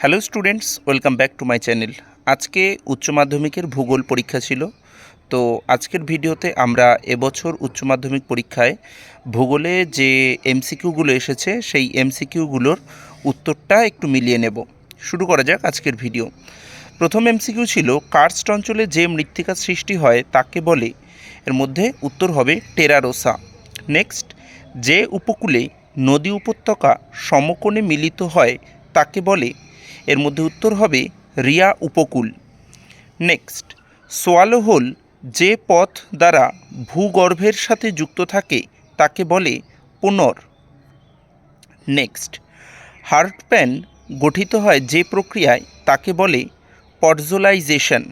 Hello students, welcome back to my channel. আজকে উচ্চ মাধ্যমিকের ভূগোল পরীক্ষা ছিল। তো আজকের ভিডিওতে আমরা এবছর উচ্চ মাধ্যমিক পরীক্ষায় ভূগোলে যে এমসিকিউগুলো এসেছে, সেই এমসিকিউগুলোর উত্তরটা একটু মিলিয়ে নেব। শুরু করা যাক আজকের ভিডিও। প্রথম এমসিকিউ ছিল, কার্স্ট অঞ্চলে যে মৃত্তিকা সৃষ্টি হয় তাকে বলে। এর মধ্যে উত্তর হবে টেরারোসা। নেক্সট, যে উপকূলে নদী উপত্যকা সমকোণে মিলিত হয় তাকে বলে। এর মধ্যে উত্তর হবে, রিয়া উপকূল। নেক্সট, সোয়ালো হোল যে পথ দ্বারা ভূগর্ভের সাথে যুক্ত থাকে, তাকে বলে পুনর। নেক্সট হার্ট প্যান গঠিত হয় যে প্রক্রিয়ায়, তাকে বলে পডজোলাইজেশন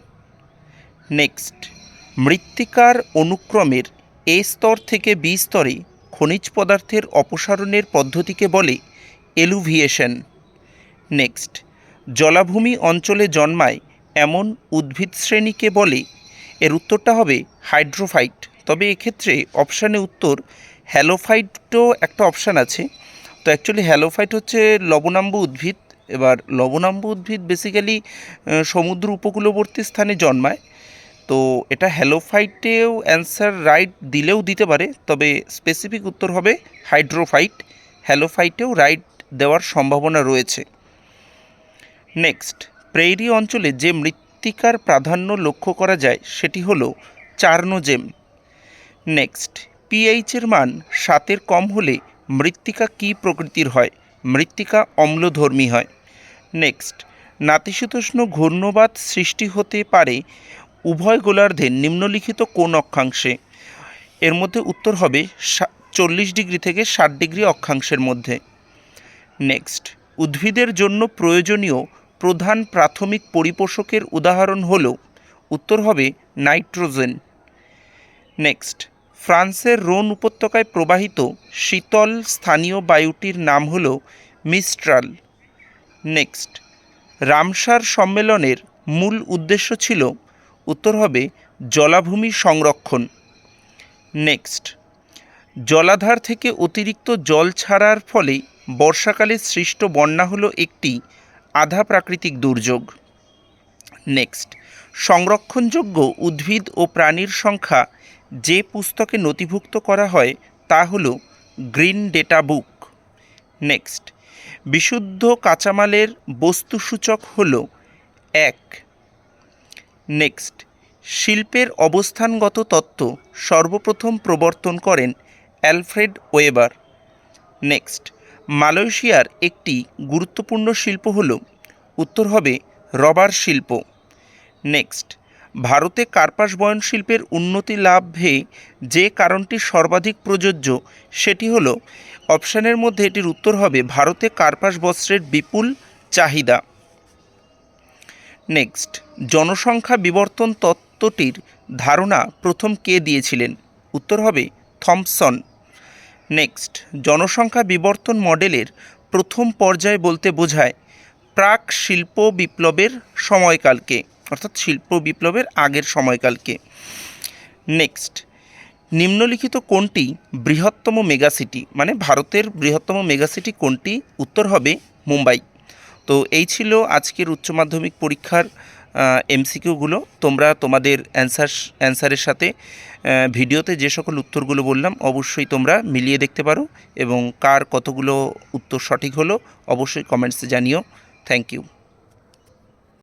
নেক্সট, মৃত্তিকার অনুক্রমের এ স্তর থেকে বি স্তরে খনিজ পদার্থের অপসারণের পদ্ধতিকে বলে এলুভিয়েশন। নেক্সট। জলাভূমি অঞ্চলে জন্মায় এমন উদ্ভিদ শ্রেণীকে বলে। এর উত্তরটা হবে হাইড্রোফাইট। তবে এক্ষেত্রে অপশানে উত্তর হ্যালোফাইটও একটা অপশান আছে। তো অ্যাকচুয়ালি হ্যালোফাইট হচ্ছে লবণাম্ব উদ্ভিদ। এবার লবণাম্ব উদ্ভিদ বেসিক্যালি সমুদ্র উপকূলবর্তী স্থানে জন্মায়। তো এটা হ্যালোফাইটেও অ্যান্সার রাইট দিলেও দিতে পারে। তবে স্পেসিফিক উত্তর হবে হাইড্রোফাইট। হ্যালোফাইটেও রাইট দেওয়ার সম্ভাবনা রয়েছে। নেক্সট। প্রেইরি অঞ্চলে যে মৃত্তিকার প্রাধান্য লক্ষ্য করা যায়, সেটি হলো চার্নোজেম। নেক্সট পিএইচের মান সাতের কম হলে মৃত্তিকা কী প্রকৃতির হয়? মৃত্তিকা অম্লধর্মী হয়। নেক্সট, নাতিশীতোষ্ণ ঘূর্ণবাত সৃষ্টি হতে পারে উভয় গোলার্ধের নিম্নলিখিত কোন অক্ষাংশে। এর মধ্যে উত্তর হবে চল্লিশ ডিগ্রি থেকে ষাট ডিগ্রি অক্ষাংশের মধ্যে। নেক্সট, উদ্ভিদের জন্য প্রয়োজনীয় প্রধান প্রাথমিক পরিপোষকের উদাহরণ হল উত্তর হবে নাইট্রোজেন। নেক্সট, ফ্রান্সের রোন উপত্যকায় প্রবাহিত শীতল স্থানীয় বায়ুটির নাম হল মিস্ট্রাল। নেক্সট, রামসার সম্মেলনের মূল উদ্দেশ্য ছিল, উত্তর হবে জলাভূমি সংরক্ষণ। নেক্সট, জলাধার থেকে অতিরিক্ত জল ছাড়ার ফলে বর্ষাকালে সৃষ্ট বন্যা হলো একটি আধা প্রাকৃতিক দুর্যোগ। নেক্সট সংরক্ষণযোগ্য উদ্ভিদ ও প্রাণীর সংখ্যা যে পুস্তকে নথিভুক্ত করা হয় তা হল গ্রিন ডেটা বুক। নেক্সট বিশুদ্ধ কাঁচামালের বস্তুসূচক হল এক। নেক্সট শিল্পের অবস্থানগত তত্ত্ব সর্বপ্রথম প্রবর্তন করেন অ্যালফ্রেড ওয়েবার। নেক্সট মালয়েশিয়ার একটি গুরুত্বপূর্ণ শিল্প হল, উত্তর হবে রবার শিল্প। নেক্সট, ভারতে কার্পাস বয়ন শিল্পের উন্নতি লাভে যে কারণটি সর্বাধিক প্রযোজ্য, সেটি হল, অপশানের মধ্যে এটির উত্তর হবে ভারতে কার্পাস বস্ত্রের বিপুল চাহিদা। নেক্সট, জনসংখ্যা বিবর্তন তত্ত্বটির ধারণা প্রথম কে দিয়েছিলেন? উত্তর হবে থমসন। নেক্সট জনসংখ্যা বিবর্তন মডেলের প্রথম পর্যায় বলতে বোঝায় প্রাক শিল্প বিপ্লবের সময়কালকে, অর্থাৎ শিল্প বিপ্লবের আগের সময়কালকে। নেক্সট নিম্নলিখিত কোনটি বৃহত্তম মেগাসিটি? মানে ভারতের বৃহত্তম মেগাসিটি কোনটি? উত্তর হবে মুম্বাই। তো এই ছিল আজকের উচ্চ মাধ্যমিক পরীক্ষার এমসিকিউগুলো, তোমরা তোমাদের অ্যান্সার অ্যান্সারের সাথে ভিডিওতে যে সকল উত্তরগুলো বললাম, অবশ্যই তোমরা মিলিয়ে দেখতে পারো এবং কার কতগুলো উত্তর সঠিক হলো, অবশ্যই কমেন্টসে জানিও। Thank you